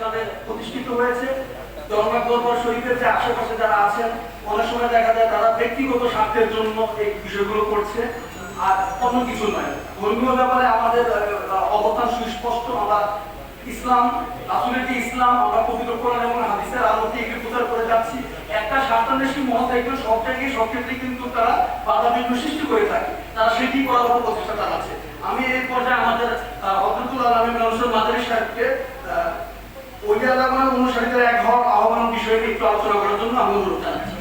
সালে প্রতিষ্ঠিত হয়েছে জগন্নাথ দরবার শরীফের যে আশেপাশে যারা আছেন, অনেক সময় দেখা যায় তারা ব্যক্তিগত স্বার্থের জন্য এই বিষয়গুলো করছে, আর অন্য কিছু নয়। ধর্মীয় ব্যাপারে আমাদের অবস্থান সুস্পষ্ট। আমরা ইসলাম আসলে যে ইসলাম, আমরা পবিত্র কোরআন এবং হাদিসের আলোকে এগুলো প্রচার করে যাচ্ছি। একটা স্বার্থান্বেষী মহল থাকবে সব জায়গায় সব ক্ষেত্রে কিন্তু তারা বাধা বিঘ্ন সৃষ্টি করে থাকে। তারা সেটি করার উপর প্রচেষ্টা চালাচ্ছে। আমি এই পর্যায়ে আমাদের হজরতুল আলমী নরসুল মাদারি সাহেবকে আহ, ওই অনুসারীদের এক হওয়ার আহ্বান বিষয়ে একটু আলোচনা করার জন্য অনুরোধ জানাচ্ছি।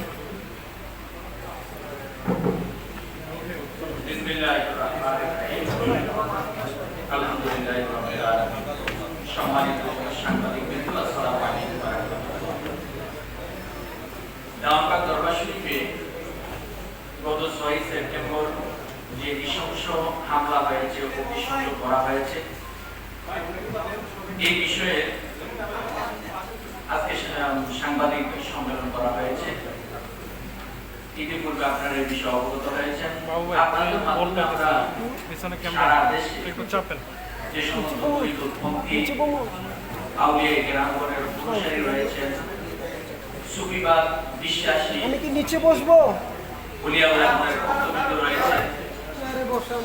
গত ছয় সেপ্টেম্বর যে নৃশংস হামলা হয়েছে অগ্নিসংযোগ করা হয়েছে এই বিষয়ে সাংবাদিক সম্মেলন করা হয়েছে। ইতিপূর্বে আপনারা এই বিষয়ে অবগত হয়েছেন। আপনাদের মাধ্যমে আমরা সারা দেশে যে সমস্ত পরিপন্থী আউলিয়া গ্রামগণের অনুসারী রয়েছেন। সুফিবাদ বিশ্বাসী আমি কি নিচে বসবো? উলিয়াউল্লাহের ভক্তবৃন্দ রয়েছেন।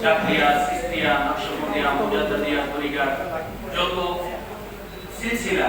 জাফরিয়া সিস্তিয়া নকশবন্দিয়া মুজাদ্দিয়া তরিকা যত সিলসিলা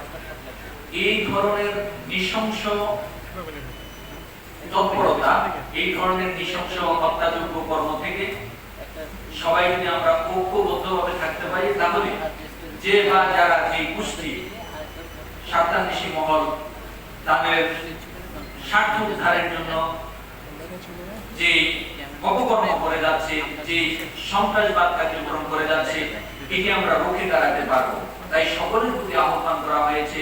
এই ধরনের নৃশংস তৎপরতা, এই ধরনের নৃশংস হত্যাযোগ্য কর্ম থেকে সবাই যদি আমরা ঐক্যবদ্ধভাবে থাকতে পারি, তাহলে যে বা যারা যে গোষ্ঠী স্বার্থান্বেষী মহল, তাদের স্বার্থ উদ্ধারের জন্য যে অপকর্ম করে যাচ্ছে, যে সন্ত্রাসবাদ কার্যক্রম করে যাচ্ছে এটি আমরা রুখে দাঁড়াতে পারব। তাই সকলের প্রতি আহ্বান করা হয়েছে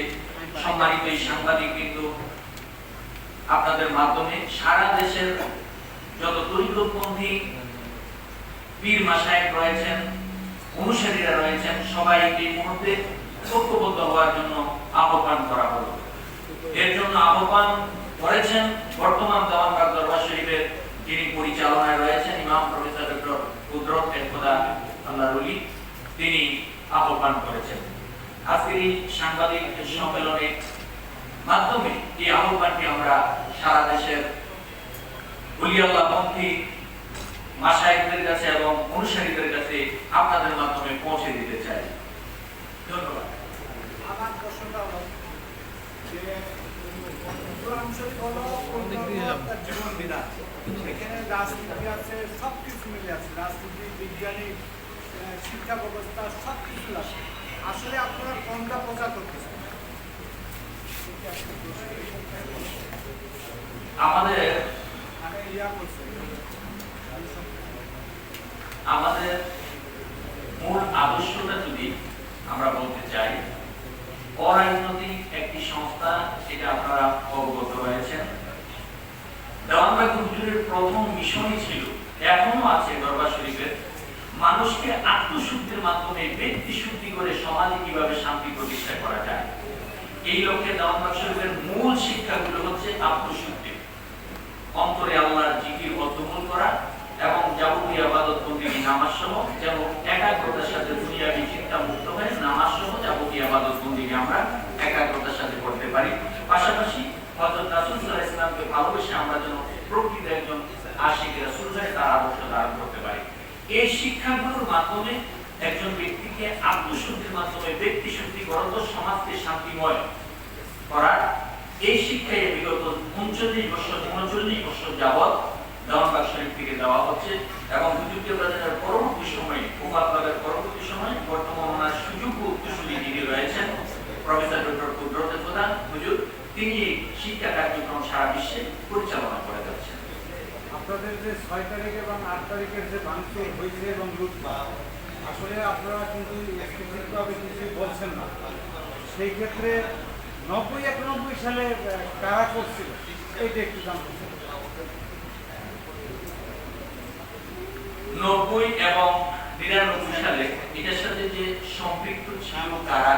সম্মানিত এই সাংবাদিক কিন্তু আপনাদের মাধ্যমে সারা দেশের যত তরিকতপন্থী পীর মাসায়েক রয়েছেন, অনুসারীরা রয়েছেন সবাই এই মুহূর্তে ঐক্যবদ্ধ হওয়ার জন্য আহ্বান করা হলো। এর জন্য আহ্বান করেছেন বর্তমান দেওয়ানবাগ দরবার শরীফের যিনি পরিচালনায় রয়েছেন, ইমাম প্রফেসর ডক্টর কুদরত খোদা আল্লাহ তিনি আহ্বান করেছেন। আজকের এই সাংবাদিক সম্মেলনের মাধ্যমে এই আহ্বানটি আমরা সারা দেশের উলিয়াল্লাহ পন্থী মাসায়কদের কাছে এবং অনুসারীদের কাছে আপনাদের মাধ্যমে পৌঁছে দিতে চাই। ধন্যবাদ। আমার প্রশ্নটা হলো যে কোরআন শরীফ হলো একটা জীবন বিধান সেখানে রাজনীতি আছে সব কিছু মিলে আছে। রাজনীতি বিজ্ঞানী শিক্ষা ব্যবস্থা সব কিছু আছে। আসলে আপনারা কোনটা প্রচার করতেছেন? আমাদের আমাদের মূল আদর্শটা যদি আমরা বলতে চাই অরাজনৈতিক একটি সংস্থা এটা আপনারা অবগত রয়েছেন। দেওয়ানবাগ হুজুরের প্রথম মিশনই ছিল এখনও আছে দরবার শরীফের। মানুষকে আত্মশুদ্ধির মাধ্যমে ব্যক্তি শুদ্ধি করে সমাজে কীভাবে শান্তি প্রতিষ্ঠা করা যায়? এই লক্ষ্যে দেওয়ানবাগ শরীফের মূল শিক্ষাগুলো হচ্ছে আত্মশুদ্ধি। অন্তরে আল্লাহর জিকির বদ্ধমূল করা এবং যাবতীয় আবাদত বন্দী নামাজ সহ যেমন একাগ্রতার সাথে দুনিয়াবি চিন্তা মুক্ত হয়ে নামাজ সহ যাবতীয় আবাদত বন্দীকে আমরা একাগ্রতার সাথে করতে পারি পাশাপাশি হযরত রাসূলুল্লাহ ইসলামকে ভালোবেসে আমরা যেন প্রকৃত একজন আশিক রাসূল হয়ে তার আদর্শ ধারণ করতে পারি এই শিক্ষাগুলোর মাধ্যমে একজন ব্যক্তিকে আত্মশুদ্ধির মাধ্যমে ব্যক্তি শুদ্ধি করত সমাজকে শান্তিময় করার এই শিক্ষায় বিগত উনচল্লিশ বছর উনচল্লিশ বছর যাবৎ শরীফ থেকে দেওয়া হচ্ছে এবং হুজুরকে বাজারের পরবর্তী সময়ে পরবর্তী সময়ে বর্তমান ওনার সুযোগ উত্তরসূরি যিনি রয়েছেন, প্রফেসর ডক্টর প্রধান, হুজুর, তিনি শিক্ষা কার্যক্রম সারা বিশ্বে পরিচালনা করে যাচ্ছেন। আপনাদের যে ছয় তারিখ এবং আট তারিখের যে ভাঙচুর হয়েছে এবং লুটপাট, আসলে আপনারা কিন্তু স্পেসিফিকভাবে কিছু বলছেন না। সেই ক্ষেত্রে নব্বই একানব্বই সালে কারা করছিল? এইটা একটু জানতে চাই। নব্বই এবং নিরানব্বই সালে এটার সাথে যে সম্পৃক্ত ছিল তারা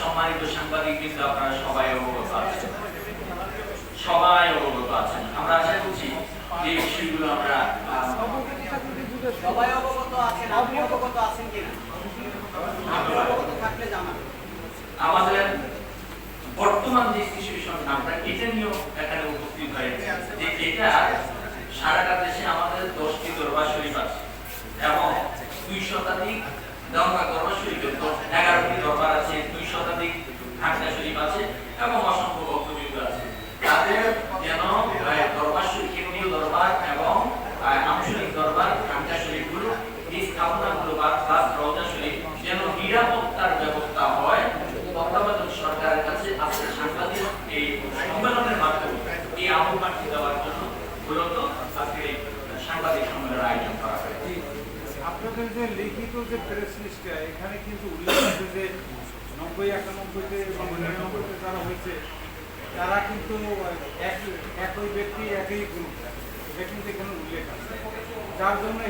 সম্মানিত সাংবাদিক কিন্তু আপনারা সবাই অবগত আছেন। সবাই অবগত আছেন। আমরা আশা করছি যে বিষয়গুলো আমরা সবাই অবগত আছেন আপনি অবগত আছেন কিনা আপনি অবগত থাকলে জানান আমাদের বর্তমান যে সিচুয়েশন আমরা এটা নিয়েও এখানে উপস্থিত হয়েছে যে এটা সারাটা দেশে আমাদের দশটি দরবার শরীফ আছে এবং দুই শতাধিক দরবার দরবার শরীফ এগারোটি দরবার আছে দুই শতাধিক ঢাকা শরীফ আছে এবং অসংখ্য বক্তব্য আছে তাদের যেন আহ, দরবার শরীফ কেন্দ্রীয় দরবার এবং আহ, আঞ্চলিক দরবার ঢাকা শরীফগুলো এই স্থাপনাগুলো বা প্লাস রওজা শরীফ যেন নিরাপত্তার ব্যবস্থা হয় তত্ত্বাবধায়ক সরকারের কাছে আজকে সাংবাদিক এই সম্মেলনের মাধ্যমে এই আহ্বানটি দেওয়ার জন্য মূলত আজকে এই সাংবাদিক সম্মেলনের আয়োজন করা হয়েছে আপনাদের যে লিখিত যে প্রেস লিস্টটা এখানে কিন্তু উল্লেখ আছে যে নব্বই, একানব্বইতে এবং নিরানব্বইতে যারা হয়েছে, তারা কিন্তু এক, একই ব্যক্তি, একই গ্রুপ এটা কিন্তু এখানে উল্লেখ আছে। যার জন্য